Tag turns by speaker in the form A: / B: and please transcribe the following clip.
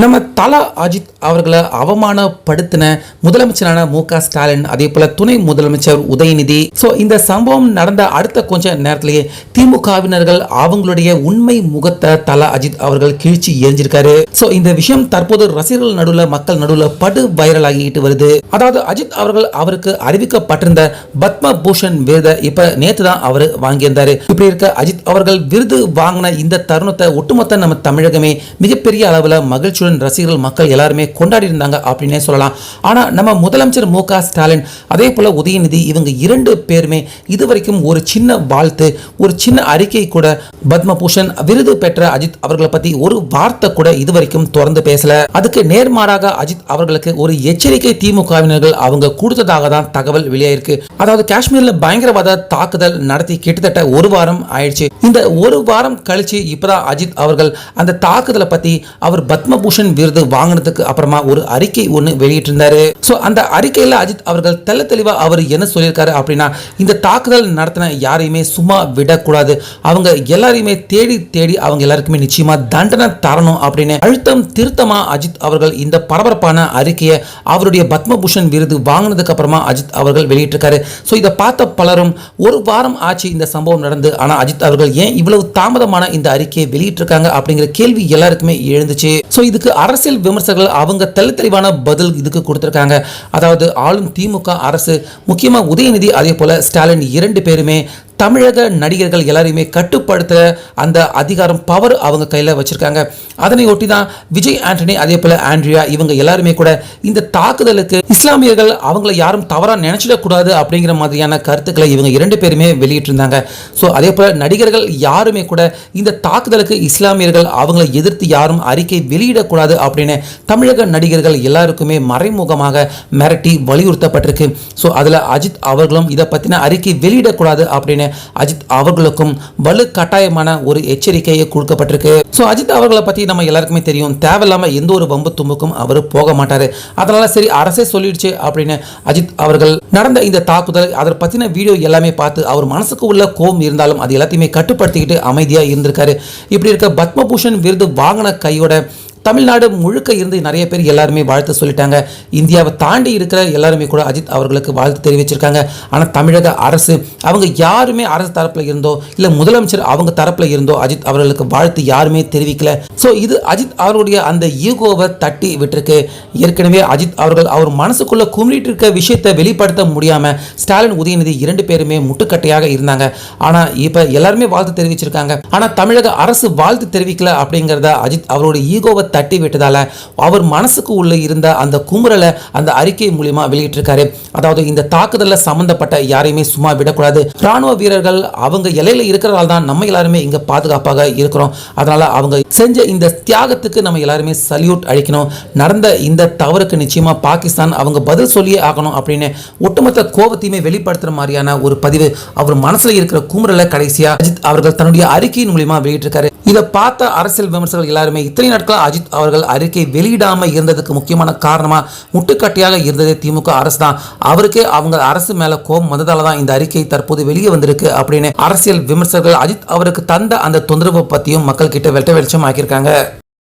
A: நம்ம தலா அஜித் அவர்களை அவமானப்படுத்தின முதலமைச்சரான மு க ஸ்டாலின் அதே போல துணை முதலமைச்சர் உதயநிதி. ஸோ இந்த சம்பவம் நடந்த அடுத்த கொஞ்ச நேரத்திலேயே திமுகவினர்கள் அவங்களுடைய உண்மை முகத்தை தலா அஜித் அவர்கள் கிழிச்சு எரிஞ்சிருக்காரு ஸோ இந்த விஷயம் தற்போது ரசிகர்கள் நடுவுல மக்கள் நடுவுல படு வைரல் ஆகிட்டு வருது. அதாவது அஜித் அவர்கள் அவருக்கு அறிவிக்கப்பட்டிருந்த பத்ம பூஷன் விருதை இப்ப நேற்று தான் அவர் வாங்கியிருந்தாரு. இப்படி இருக்க அஜித் அவர்கள் விருது வாங்கின இந்த தருணத்தை ஒட்டுமொத்த நம்ம தமிழகமே மிகப்பெரிய அளவில் மகிழ்ச்சியுடன் ரசிகர்கள் மக்கள் எல்லாருமே கொண்டாடி இருந்தாங்க அப்படின்னே சொல்லலாம். ஆனா நம்ம முதலமைச்சர் மு க ஸ்டாலின் அதே போல் உதயநிதி இவங்க இரண்டு பேருமே இதுவரைக்கும் ஒரு சின்ன வாழ்த்து ஒரு சின்ன அறிக்கை கூட பத்மபூஷன் விருது பெற்ற அஜித் அவர்களை பத்தி ஒரு வார்த்தை கூட இதுவரைக்கும் தொடர்ந்து பேசல. அதுக்கு நேர்மாறாக அஜித் அவர்களுக்கு ஒரு எச்சரிக்கை திமுகவினர்கள் அவங்க கொடுத்ததாக தான் தகவல் வெளியாயிருக்கு. அதாவது காஷ்மீர்ல பயங்கரவாத தாக்குதல் நடத்தி கிட்டத்தட்ட ஒரு வாரம் ஆயிடுச்சு. இந்த ஒரு வாரம் கழிச்சு இப்பதான் அஜித் அவர்கள் அந்த தாக்குதலை பத்தி அவர் பத்மபூஷன் விருது வாங்கினதுக்கு அப்புறமா ஒரு அறிக்கை ஒன்று வெளியிட்டிருந்தாரு. ஸோ அந்த அறிக்கையில் அஜித் அவர்கள் தெல்ல தெளிவாக அவர் என்ன சொல்லியிருக்காரு அப்படின்னா இந்த தாக்குதல் நடத்தின யாரையுமே சும்மா விடக்கூடாது. அவங்க எல்லாரையுமே தேடி தேடி அவங்க எல்லாருக்குமே நிச்சயமா தண்டனை தரணும் அப்படின்னு அழுத்தம் திருத்தமாக அஜித் அவர்கள் இந்த பரபரப்பான அறிக்கையை அவருடைய பத்மபூஷன் விருது வாங்கினதுக்கு அப்புறமா அஜித் அவர்கள் வெளியிட்டிருக்காரு. ஸோ இதை பார்த்த பலரும் ஒரு வாரம் ஆச்சு இந்த சம்பவம் நடந்து. ஆனால் அஜித் அவர்கள் ஏன் இவ்வளவு தாமதமான இந்த அறிக்கையை வெளியிட்டிருக்காங்க அப்படிங்கிற கேள்வி எல்லாருக்குமே எழுந்துச்சு. ஸோ இது இதுக்கு அரசியல் விமர்சகர்கள் அவங்க தெளி தெளிவான பதில் இதுக்கு கொடுத்திருக்காங்க. அதாவது ஆளும் திமுக அரசு முக்கியமாக உதயநிதி அதே போல ஸ்டாலின் இரண்டு பேருமே தமிழக நடிகர்கள் எல்லாரையுமே கட்டுப்படுத்த அந்த அதிகாரம் பவர் அவங்க கையில் வச்சுருக்காங்க. அதனை ஒட்டி தான் விஜய் ஆண்டனி அதே போல் ஆண்ட்ரியா இவங்க எல்லாருமே கூட இந்த தாக்குதலுக்கு இஸ்லாமியர்கள் அவங்கள யாரும் தவறாக நினச்சிடக்கூடாது அப்படிங்கிற மாதிரியான கருத்துக்களை இவங்க இரண்டு பேருமே வெளியிட்டிருந்தாங்க. ஸோ அதே போல் நடிகர்கள் யாருமே கூட இந்த தாக்குதலுக்கு இஸ்லாமியர்கள் அவங்கள எதிர்த்து யாரும் அறிக்கை வெளியிடக்கூடாது அப்படின்னு தமிழக நடிகர்கள் எல்லாருக்குமே மறைமுகமாக மிரட்டி வலியுறுத்தப்பட்டிருக்கு. ஸோ அதில் அஜித் அவர்களும் இதை பற்றின அறிக்கை வெளியிடக்கூடாது அப்படின்னு அஜித் அவர்களுக்கும் வலு கட்டாயமான ஒரு எச்சரிக்கையை கொடுக்கப்பட்டிருக்கு. ஸோ அஜித் அவர்களை பற்றி நம்ம எல்லாருக்குமே தெரியும். தேவையில்லாமல் எந்த ஒரு வம்பு தும்புக்கும் அவர் போக மாட்டார். அதனால சரி அரசே சொல்லிடுச்சு அப்படின்னு அஜித் அவர்கள் நடந்த இந்த தாக்குதல் அதை பற்றின வீடியோ எல்லாமே பார்த்து அவர் மனசுக்கு உள்ள கோபம் இருந்தாலும் அது எல்லாத்தையுமே கட்டுப்படுத்திக்கிட்டு அமைதியாக இருந்திருக்காரு. இப்படி இருக்க பத்மபூஷன் விருது வாங்கின கையோட தமிழ்நாடு முழுக்க இருந்து நிறைய பேர் எல்லாருமே வாழ்த்து சொல்லிட்டாங்க. இந்தியாவை தாண்டி இருக்கிற எல்லாருமே கூட அஜித் அவர்களுக்கு வாழ்த்து தெரிவிச்சிருக்காங்க. ஆனால் தமிழக அரசு அவங்க யாருமே அரசு தரப்பில் இருந்தோ இல்லை முதலமைச்சர் அவங்க தரப்பில் இருந்தோ அஜித் அவர்களுக்கு வாழ்த்து யாருமே தெரிவிக்கல. ஸோ இது அஜித் அவர்களுடைய அந்த ஈகோவை தட்டி விட்டுருக்கு. ஏற்கனவே அஜித் அவர்கள் அவர் மனசுக்குள்ள குமிழிட்டு இருக்க விஷயத்தை வெளிப்படுத்த முடியாம ஸ்டாலின் உதயநிதி இரண்டு பேருமே முட்டுக்கட்டையாக இருந்தாங்க. ஆனா இப்போ எல்லாருமே வாழ்த்து தெரிவிச்சிருக்காங்க. ஆனா தமிழக அரசு வாழ்த்து தெரிவிக்கல அப்படிங்கிறத அஜித் அவருடைய ஈகோவை தட்டி விட்டதால் அவர் மனசுக்கு உள்ள இருந்த அந்த குமுறலை அந்த அறிக்கை மூலியமா வெளியிட்டிருக்காரு. அதாவது இந்த தாக்குதலில் சம்பந்தப்பட்ட யாரையுமே சும்மா விடக்கூடாது. ராணுவ வீரர்கள் அவங்க எல்லையில இருக்கிறதால தான் நம்ம எல்லாருமே இங்கே பாதுகாப்பாக இருக்கிறோம். அதனால் அவங்க செஞ்ச இந்த தியாகத்துக்கு நம்ம எல்லாருமே சல்யூட் அழிக்கணும் நடந்த இந்த தவறுக்கு நிச்சயமா பாகிஸ்தான் அவங்க பதில் சொல்லியே ஆகணும் அப்படின்னு ஒட்டுமொத்த கோபத்தையுமே வெளிப்படுத்துற மாதிரியான ஒரு பதிவு அவர் மனசுல இருக்கிற குமுறலை கடைசியா அஜித் அவர்கள் தன்னுடைய அறிக்கையின் மூலியமா வெளியிட்டிருக்காரு. இதை பார்த்த அரசியல் விமர்சகர்கள் எல்லாருமே இத்தனை நாட்கள் அஜித் அவர்கள் அறிக்கை வெளியிடாம இருந்ததுக்கு முக்கியமான காரணமா முட்டுக்கட்டையாக இருந்ததே திமுக அரசு தான் அவருக்கே அவங்க அரசு மேல கோபம் வந்ததால தான் இந்த அறிக்கை தற்போது வெளியே வந்திருக்கு அப்படின்னு அரசியல் விமர்சகர்கள் அஜித் அவருக்கு தந்த அந்த தொந்தரவு பற்றியும் மக்கள் கிட்ட வெட்ட வெளிச்சம் ஆக்கியிருக்காங்க